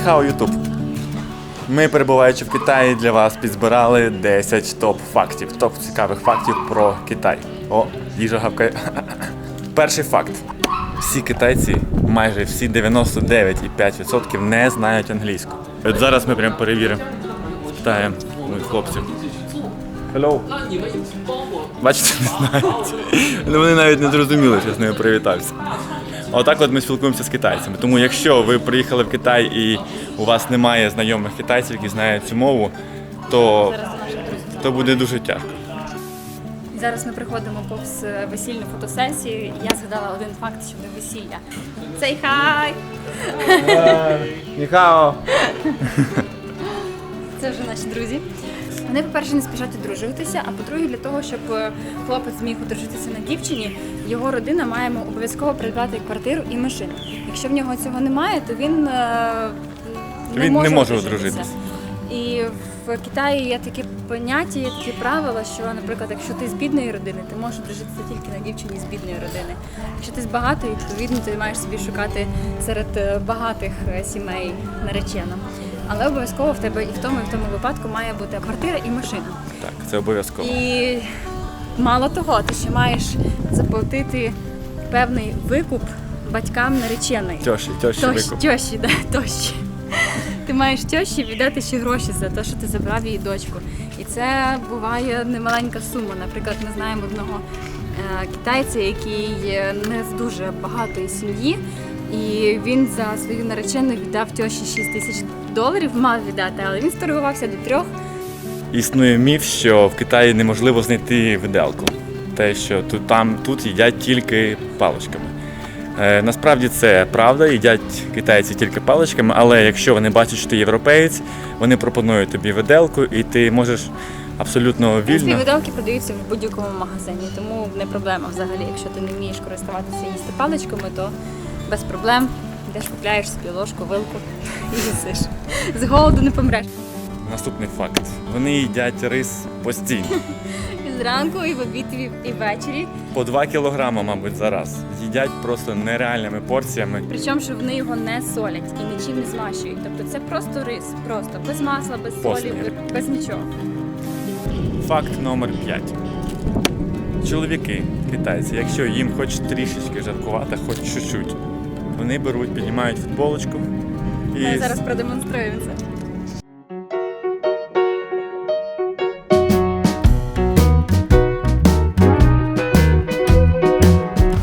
Ніхао Ютуб. Ми, перебуваючи в Китаї, для вас підзбирали 10 топ-фактів, топ цікавих фактів про Китай. О, їжа гавкає. Перший факт. Всі китайці, майже всі 99,5% не знають англійську. От зараз ми прям перевіримо. Спитаємо у хлопців. Hello. Бачите, не знають. Ну, Вони навіть не зрозуміли, що з ними привітався. Отак от ми спілкуємося з китайцями. Тому якщо ви приїхали в Китай і у вас немає знайомих китайців, які знають цю мову, то, то буде дуже тяжко. Зараз ми приходимо повз весільну фотосесію, і я згадала один факт щодо весілля. Say hi! Ніхао! Це вже наші друзі. Вони, по-перше, не спішать одружуватися, а по-друге, для того, щоб е, хлопець зміг одружитися на дівчині, його родина має обов'язково придбати квартиру і машину. Якщо в нього цього немає, то він, е, не, Він може не може одружитися. І в Китаї є такі поняття, є такі правила, що, наприклад, якщо ти з бідної родини, ти можеш одружитися тільки на дівчині з бідної родини. Якщо ти з багатої, відповідно, ти маєш собі шукати серед е, багатих сімей наречену. Але обов'язково в тебе і в тому, і в тому випадку має бути квартира і машина. Так, це обов'язково. І мало того, ти ще маєш заплатити певний викуп батькам нареченої. Тьоші, тьоші Тощ, викуп. тьоші, да, тощі. Ти маєш тьоші віддати ще гроші за те, що ти забрав її дочку. І це буває немаленька сума. Наприклад, ми знаємо одного е, китайця, який е, не з дуже багатої сім'ї, і він за свою наречену віддав тьоші 6 тисяч доларів, мав віддати, але він сторгувався до трьох. Існує міф, що в Китаї неможливо знайти виделку. Те, що тут, там, тут їдять тільки паличками. Е, насправді це правда, їдять китайці тільки паличками, але якщо вони бачать, що ти європеєць, вони пропонують тобі виделку, і ти можеш абсолютно вільно. виделки продаються в будь-якому магазині, тому не проблема взагалі. Якщо ти не вмієш користуватися їсти паличками, то без проблем йдеш купляєш собі ложку, вилку і їсиш. З голоду не помреш. Наступний факт. Вони їдять рис постійно. І зранку, і в обід, і ввечері. По 2 кілограми, мабуть, за раз. Їдять просто нереальними порціями. Причому, що вони його не солять і нічим не змащують. Тобто це просто рис, просто без масла, без Постний. солі, без нічого. Факт номер 5. Чоловіки, китайці, якщо їм хоч трішечки жаркувати, хоч чуть-чуть, вони беруть, піднімають футболочку і Ми зараз продемонструємо це.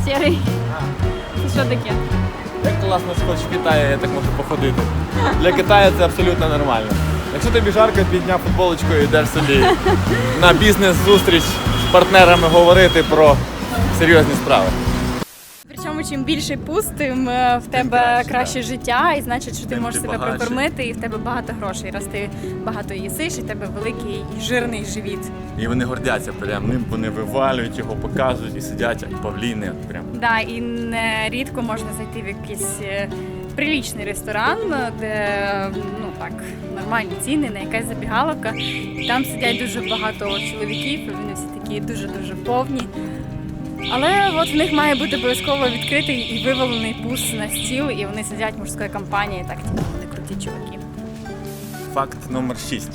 Сірий. Це що таке? як класно, що в Китаї я так можу походити. Для Китаю це абсолютно нормально. Якщо тобі жарко, підняв футболочку і йдеш собі на бізнес-зустріч з партнерами говорити про серйозні справи. Чим більший пуст, тим е, в тебе краще, краще життя, і значить, що ти Тим можеш ти себе багатший. прокормити, і в тебе багато грошей. Раз ти багато їсиш, і в тебе великий і жирний живіт. І вони гордяться прям ним, вони вивалюють його, показують і сидять як павліни. Прям. Да, і нерідко можна зайти в якийсь е, прилічний ресторан, де ну так нормальні ціни, на якась забігаловка. Там сидять дуже багато чоловіків, і вони всі такі дуже дуже повні. Але от в них має бути обов'язково відкритий і вивалений пус на стіл, і вони сидять мужської компанії, так типу, вони круті чуваки. Факт номер 6.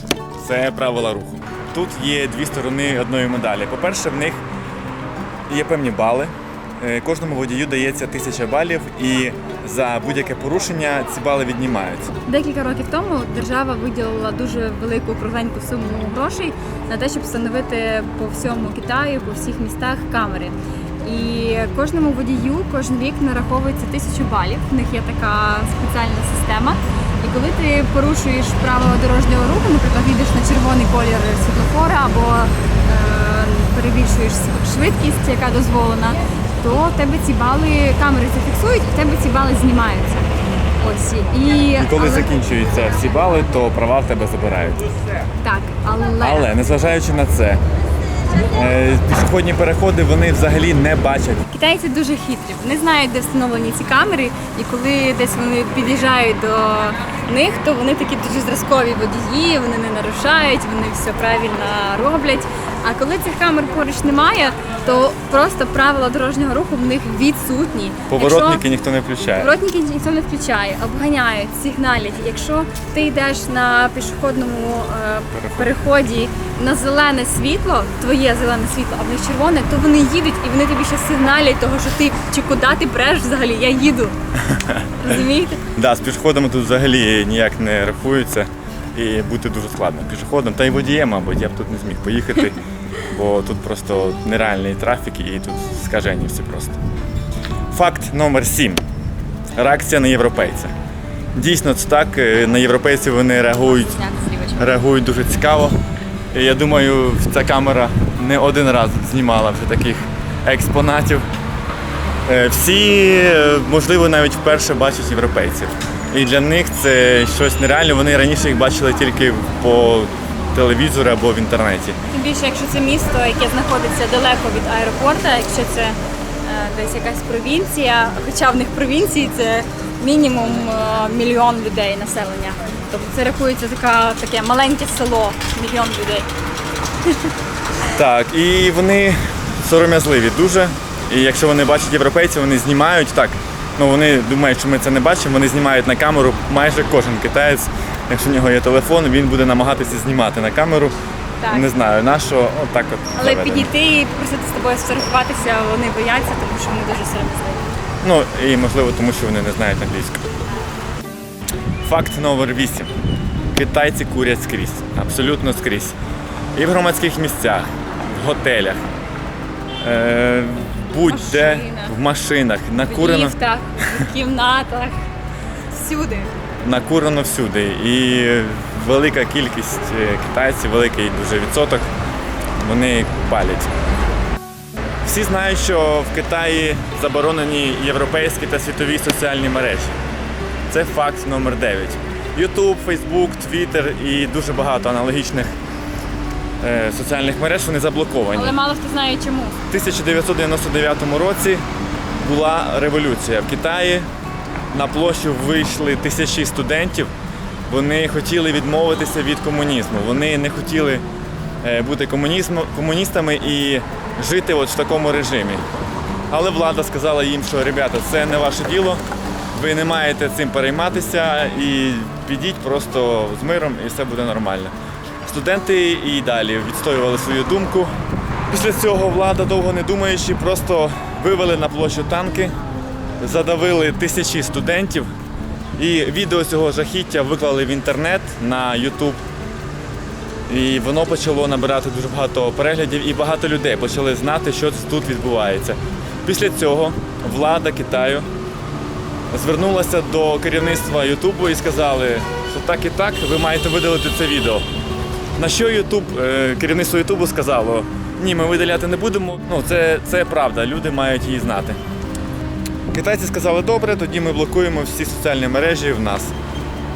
Це правила руху. Тут є дві сторони одної медалі. По-перше, в них є певні бали. Е, Кожному водію дається тисяча балів, і за будь-яке порушення ці бали віднімаються. Декілька років тому держава виділила дуже велику кругленьку суму грошей на те, щоб встановити по всьому Китаю, по всіх містах камери. І кожному водію кожен рік нараховується тисячу балів. В них є така спеціальна система. І коли ти порушуєш правила дорожнього руху, наприклад, їдеш на червоний колір світлофора або е, перебільшуєш швидкість, яка дозволена, то в тебе ці бали камери зафіксують, і в тебе ці бали знімаються. Ось і, І коли але- закінчуються всі бали, то права в тебе забирають. так, але, Але незважаючи на це, е, пішохідні переходи вони взагалі не бачать. китайці дуже хитрі. Вони знають, де встановлені ці камери, і коли десь вони під'їжджають до них, то вони такі дуже зразкові водії, вони не нарушають, вони все правильно роблять. А коли цих камер поруч немає, то просто правила дорожнього руху в них відсутні. Поворотники Якщо- ніхто не включає. Поворотники ніхто не включає, обганяють, сигналять. Якщо ти йдеш на пішохідному е, переході на зелене світло, твоє зелене світло, а в них червоне, то вони їдуть і вони тобі ще сигналять того, що ти чи куди ти преш взагалі, я їду. Розумієте? Да, з пішоходами тут взагалі ніяк не рахуються і бути дуже складно. Пішоходом та й водієм, мабуть, я б тут не зміг поїхати, бо тут просто нереальний трафік і тут скажені всі просто. Факт номер 7. Реакція на європейця. Дійсно, це так. е, На європейців вони реагують, реагують дуже цікаво. І я думаю, ця камера не один раз знімала вже таких експонатів. Е, Всі, е, можливо, навіть вперше бачать європейців. І для них це щось нереальне. Вони раніше їх бачили тільки по телевізору або в інтернеті. Тим більше, якщо це місто, яке знаходиться далеко від аеропорта, якщо це е, десь якась провінція, хоча в них провінції це мінімум е, мільйон людей населення. Тобто це рахується така, таке маленьке село, мільйон людей. Так, і вони сором'язливі дуже. І якщо вони бачать європейців, вони знімають так. Ну вони думають, що ми це не бачимо, вони знімають на камеру. Майже кожен китаєць, якщо в нього є телефон, він буде намагатися знімати на камеру. Так. Не знаю на що, отак от. Але заведено. підійти і просити з тобою сфотографуватися вони бояться, тому що вони дуже сором'язливі. Ну і можливо, тому що вони не знають англійську. Факт номер 8. Китайці курять скрізь. Абсолютно скрізь. І в громадських місцях, в готелях, е, будь-де, в машинах, накурено В ліфтах, в кімнатах, всюди. накурено всюди. І велика кількість е, китайців, великий дуже відсоток, вони палять. Всі знають, що в Китаї заборонені європейські та світові соціальні мережі. Це факт номер 9. YouTube, Facebook, Twitter і дуже багато аналогічних соціальних мереж вони заблоковані. Але мало хто знає чому. В 1999 році була революція в Китаї. На площу вийшли тисячі студентів. Вони хотіли відмовитися від комунізму. Вони не хотіли е, бути комуністами і жити от в такому режимі. Але влада сказала їм, що ребята, це не ваше діло, ви не маєте цим перейматися і підіть просто з миром і все буде нормально. Студенти і далі відстоювали свою думку. Після цього влада, довго не думаючи, просто вивели на площу танки, задавили тисячі студентів. І відео цього жахіття виклали в інтернет на YouTube. І воно почало набирати дуже багато переглядів, і багато людей почали знати, що тут відбувається. Після цього влада Китаю звернулася до керівництва Ютубу і сказали, що так і так, ви маєте видалити це відео. На що Ютуб, е, керівництво Ютубу сказало, ні, ми видаляти не будемо. Ну, це, це правда, люди мають її знати. Китайці сказали, добре, тоді ми блокуємо всі соціальні мережі в нас.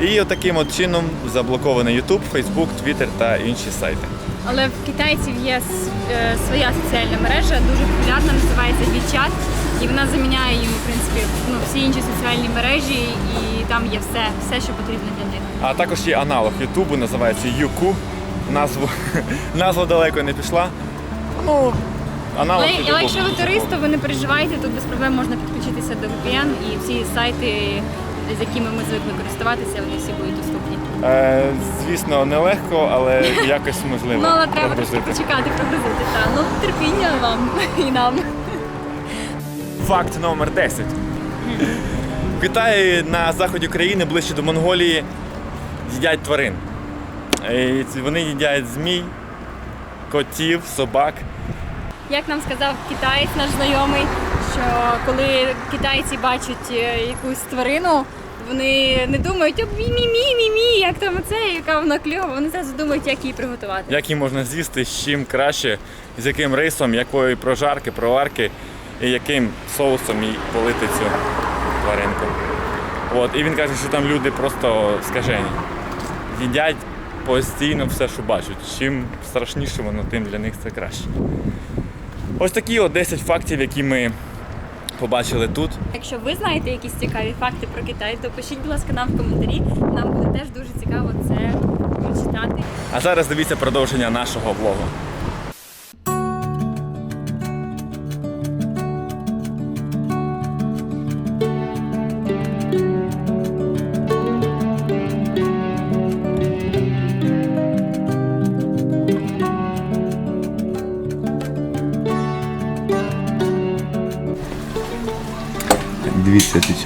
І отаким от чином заблокований YouTube, Facebook, Twitter та інші сайти. Але в китайців є е, своя соціальна мережа, дуже популярна, називається WeChat. І вона заміняє їм, в принципі, ну, всі інші соціальні мережі, і там є все, все, що потрібно для них. А також є аналог Ютубу, називається Юку. Назву, назва далеко не пішла. Ну, аналог Але, але якщо ви турист, то ви не переживайте, тут без проблем можна підключитися до VPN і всі сайти, з якими ми звикли користуватися, вони всі будуть доступні. Е, звісно, нелегко, але якось можливо. Ну, але треба трошки прогрузити. почекати, прогрузити. Та. Ну, терпіння вам і нам. Факт номер 10. В Китаї на заході країни, ближче до Монголії, їдять тварин. І вони їдять змій, котів, собак. Як нам сказав китаєць, наш знайомий, що коли китайці бачать е, якусь тварину, вони не думають, о, мі-мі-мі-мі, як там оце, яка вона кльова. Вони зразу думають, як її приготувати. Як її можна з'їсти, з чим краще, з яким рисом, якої прожарки, проварки і яким соусом їй полити цю тваринку. От, і він каже, що там люди просто скажені. Їдять постійно все, що бачать. Чим страшніше воно, тим для них це краще. Ось такі от 10 фактів, які ми побачили тут. Якщо ви знаєте якісь цікаві факти про Китай, то пишіть, будь ласка, нам в коментарі. Нам буде теж дуже цікаво це прочитати. А зараз дивіться продовження нашого влогу.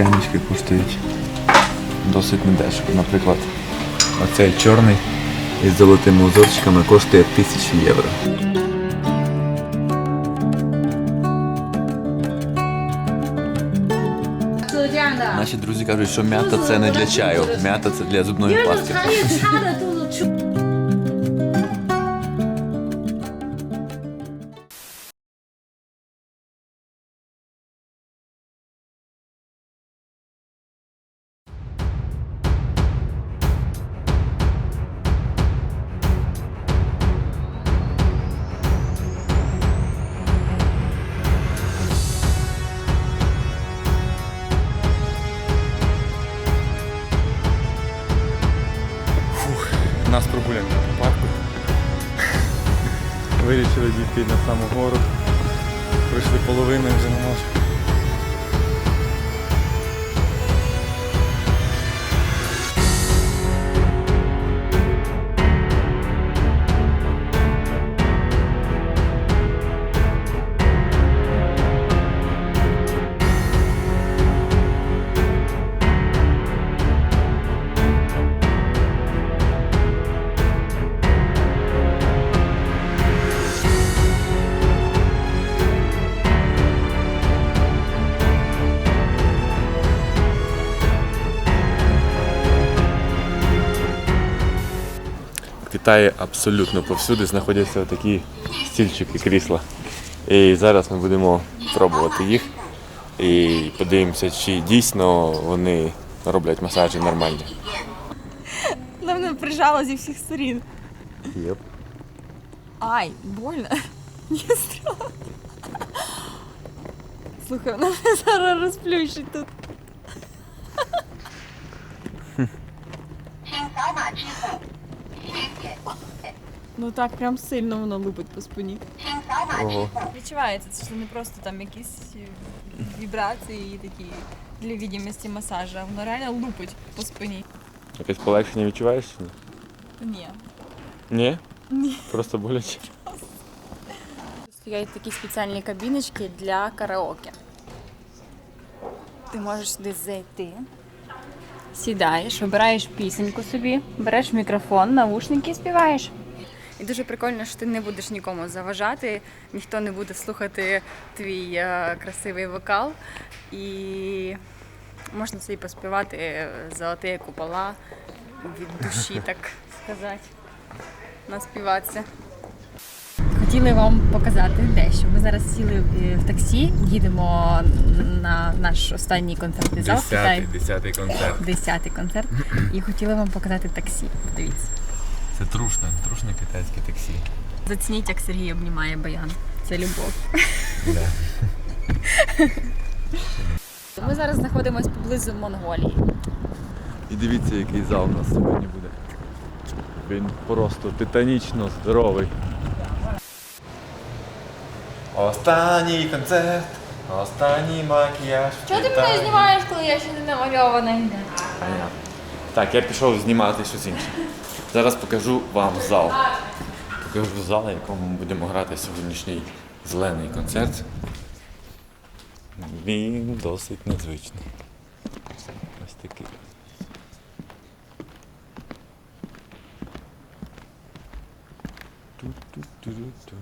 Чайнички коштують досить недешево. Наприклад, оцей чорний із золотими узорчиками коштує 1000 євро. Наші друзі кажуть, що м'ята це не для чаю, м'ята це для зубної пасти. Дійти на саму гору. Пройшли половину вже не можемо. Китаї абсолютно повсюди знаходяться такі стільчики крісла. І зараз ми будемо пробувати їх і подивимося, чи дійсно вони роблять масажі нормальні. Вона мене прижала зі всіх сторін. Єп. Ай, больно. Не страшно. Слухай, вона мене зараз розплющить тут. Ну так, прям сильно воно лупить по спині. Ого. Відчувається, це що не просто там якісь е, вібрації такі для відомості масажа. Воно реально лупить по спині. Якесь полегшення відчуваєш? чи ні? Ні. Ні? Ні. Просто боляче. Стоять такі спеціальні кабіночки для караоке. Ти можеш сюди зайти, сідаєш, вибираєш пісеньку собі, береш мікрофон, навушники і співаєш. І дуже прикольно, що ти не будеш нікому заважати, ніхто не буде слухати твій е, красивий вокал. І можна собі поспівати е, золоті купола від душі, так сказати, наспіватися. Хотіли вам показати дещо. Ми зараз сіли е, в таксі, їдемо на наш останній в Китаї. десятий концерт. Десятий концерт. І хотіли вам показати таксі. Дивіться. Це трушне, трушне китайське таксі. Зацініть, як Сергій обнімає баян. Це любов. Ми зараз знаходимося поблизу Монголії. І дивіться, який зал у нас сьогодні буде. Він просто титанічно здоровий. Останній концерт, останній макіяж. Чого ти мене знімаєш, коли я ще не намальована? Понятно. Так, я пішов знімати щось інше. Зараз покажу вам зал. Покажу зал, на якому ми будемо грати сьогоднішній зелений концерт. Він досить незвичний. Ось такий. Ту-ту-ту-ту.